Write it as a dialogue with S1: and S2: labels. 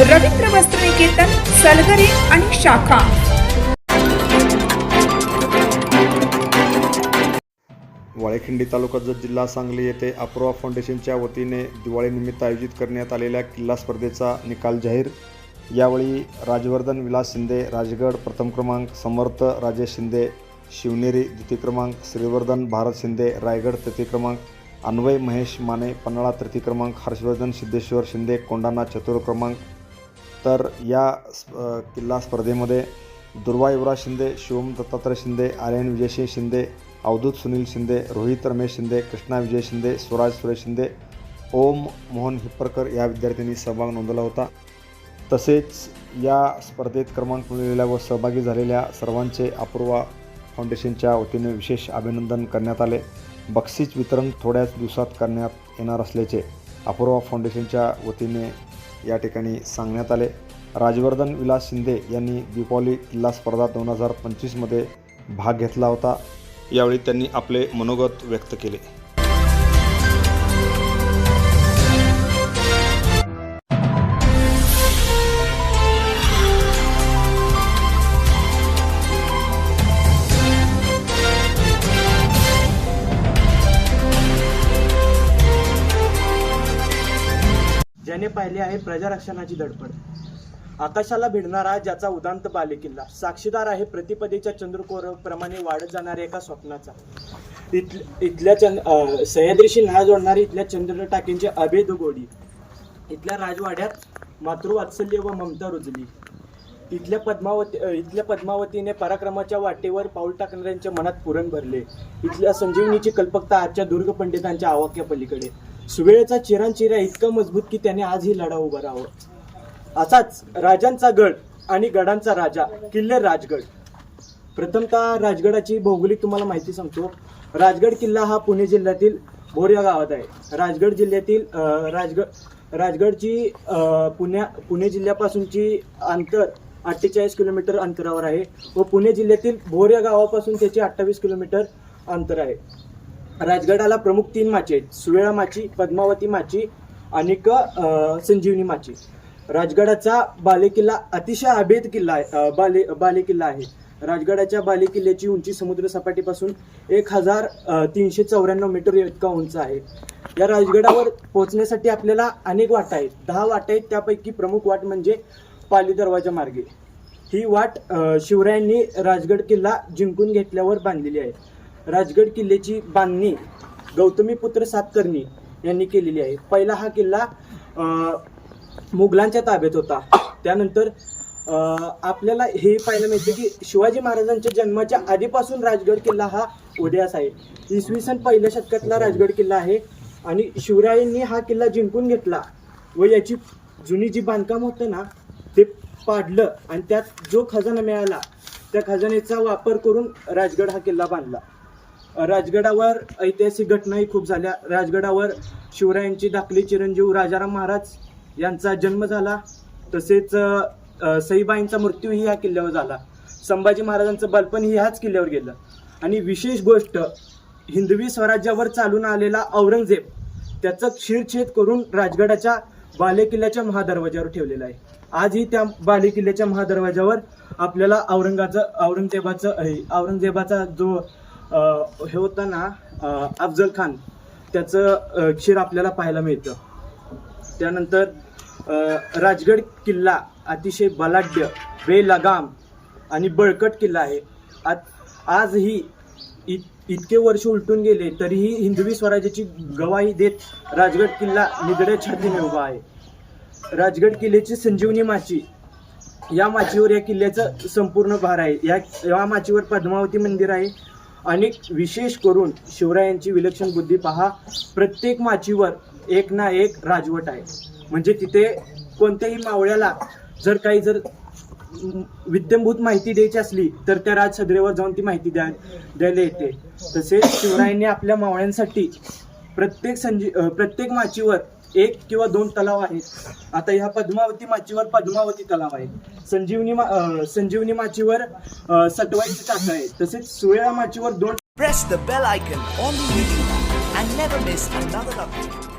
S1: रवींद्र वस्त्रनिकेतन सलगरे आणि शाखा.
S2: वाळेखिंडी तालुका जत जिल्हा सांगली येथे अप्रोवा फाउंडेशनच्या वतीने दिवाळीनिमित्त आयोजित करण्यात आलेल्या किल्ला स्पर्धेचा निकाल जाहीर. यावेळी राजवर्धन विलास शिंदे राजगड प्रथम क्रमांक समर्थ राजेश शिंदे शिवनेरी द्वितीय क्रमांक श्रीवर्धन भारत शिंदे रायगड तृतीय क्रमांक अन्वय महेश माने पन्हाळा तृतीय क्रमांक हर्षवर्धन सिद्धेश्वर शिंदे कोंडाणा चतुर क्रमांक तर या स्प- किल्ला स्पर्धेमध्ये दुर्वा युवराज शिंदे शिवम दत्तात्रय शिंदे आर्यन विजयसिंह शिंदे अवधूत सुनील शिंदे रोहित रमेश शिंदे कृष्णा विजय शिंदे स्वराज सुरेश शिंदे ओम मोहन हिप्परकर या विद्यार्थ्यांनी सहभाग नोंदवला होता. तसेच या स्पर्धेत क्रमांक मिळवलेल्या व सहभागी झालेल्या सर्वांचे अपूर्वा फाउंडेशनच्या वतीने विशेष अभिनंदन करण्यात आले. बक्षीस वितरण थोड्याच दिवसात करण्यात येणार असल्याचे अपूर्वा फाउंडेशनच्या वतीने या ठिकाणी सांगण्यात आले. राजवर्धन विलास शिंदे यांनी दीपावली किल्ला स्पर्धा दोन हजार पंचवीसमध्ये भाग घेतला होता. यावेळी त्यांनी आपले मनोगत व्यक्त केले.
S3: ज्याने पाहिले आहे प्रजारक्षणाची धडपड. आकाशाला भिडणारा ज्याचा उदांत बालेकिल्ला. साक्षीदार आहे प्रतिपदेच्या चंद्रकोरप्रमाणे वाढत जाणाऱ्या एका स्वप्नाचा. इथल इथल्या चंद सह्याद्रीशी नाळ जोडणारी इथल्या चंद्र टाकींची अभेद गोडी. इथल्या राजवाड्यात मातृवात्सल्य व ममता रुजली. इथल्या पद्मावती इथल्या पद्मावतीने पराक्रमाच्या वाटेवर पाऊल टाकणाऱ्यांच्या मनात पुरण भरले. इथल्या संजीवनीची कल्पकता आजच्या दुर्ग पंडितांच्या आवाक्या पलीकडे सुवेळेचा चिरांचिरा इतका मजबूत की त्याने आजही लढा उभा राहावं. असाच राजांचा गड आणि गडांचा राजा किल्ले राजगड. प्रथमतः राजगडाची भौगोलिक तुम्हाला माहिती सांगतो. राजगड किल्ला हा पुणे जिल्ह्यातील भोर या गावात आहे. राजगड जिल्ह्यातील राजगड राजगडची पुण्या पुणे जिल्ह्यापासूनची अंतर अठ्ठेचाळीस किलोमीटर अंतरावर आहे व पुणे जिल्ह्यातील भोर या गावापासून त्याचे अठ्ठावीस किलोमीटर अंतर आहे. राजगडाला प्रमुख तीन माची आहेत. सुवेळा माची पद्मावती माची आणि संजीवनी माची. राजगडाचा बालेकिल्ला अतिशय अभेद किल्ला आहे बाले बालेकिल्ला आहे. राजगडाच्या बालेकिल्ल्याची उंची समुद्र सपाटीपासून एक हजार तीनशे चौऱ्याण्णव मीटर इतका उंच आहे. या राजगडावर पोहोचण्यासाठी आपल्याला अनेक वाटा आहेत. दहा वाटा आहेत. त्यापैकी प्रमुख वाट म्हणजे पाली दरवाजा मार्गे. ही वाट शिवरायांनी राजगड किल्ला जिंकून घेतल्यावर बांधलेली आहे. राजगड किल्ल्याची बांधणी गौतमीपुत्र सातकर्णी यांनी केलेली आहे. पहिला हा किल्ला मुघलांच्या ताब्यात होता. त्यानंतर आपल्याला हे पाहायला मिळते की शिवाजी महाराजांच्या जन्माच्या आधीपासून राजगड किल्ला हा उदयास आहे. इसवी सन पहिल्या शतकातला राजगड किल्ला आहे आणि शिवरायांनी हा किल्ला जिंकून घेतला व याची जुनी जी बांधकाम होतं ना ते पाडलं आणि त्यात जो खजाना मिळाला त्या खजान्याचा वापर करून राजगड हा किल्ला बांधला. राजगडावर ऐतिहासिक घटनाही खूप झाल्या. राजगडावर शिवरायांची धाकली चिरंजीव राजाराम महाराज यांचा जन्म झाला. तसेच सईबाईंचा मृत्यूही ह्या किल्ल्यावर झाला. संभाजी महाराजांचं बालपणही ह्याच किल्ल्यावर गेलं. आणि विशेष गोष्ट हिंदवी स्वराज्यावर चालून आलेला औरंगजेब त्याचं शिरछेद करून राजगडाच्या बालेकिल्ल्याच्या महादरवाज्यावर ठेवलेला आहे. आजही त्या बालेकिल्ल्याच्या महादरवाज्यावर आपल्याला औरंगाचं औरंगजेबाचं हे, औरंगजेबाचा जो हे होताना अफजल खान. त्याचं क्षीर आपल्याला पाहायला मिळतं. त्यानंतर राजगड किल्ला अतिशय बलाढ्य बेलगाम आणि बळकट किल्ला आहे. आज आजही इत इतके वर्ष उलटून गेले तरीही हिंदवी स्वराज्याची गवाही देत राजगड किल्ला निगड्या छातीने उभा आहे. राजगड किल्ल्याची संजीवनी माची या माचीवर या किल्ल्याचं संपूर्ण भार आहे. या या माचीवर पद्मावती मंदिर आहे. आणि विशेष करून शिवरायांची विलक्षण बुद्धी पहा प्रत्येक माचीवर एक ना एक राजवट आहे. म्हणजे तिथे कोणत्याही मावळ्याला जर काही जर विद्यमभूत माहिती द्यायची असली तर त्या राज सदरेवर जाऊन ती माहिती द्या द्यायला येते. तसेच शिवरायांनी आपल्या मावळ्यांसाठी प्रत्येक संजी प्रत्येक माचीवर एक किंवा दोन तलाव आहेत. आता ह्या पद्मावती माचीवर पद्मावती तलाव आहे संजीवनी मा- अ, संजीवनी माचीवर अ, सटवाईची टाकं आहे तसेच सुळेळा माचीवर दोन
S4: Press the bell icon on the YouTube app and never miss another update.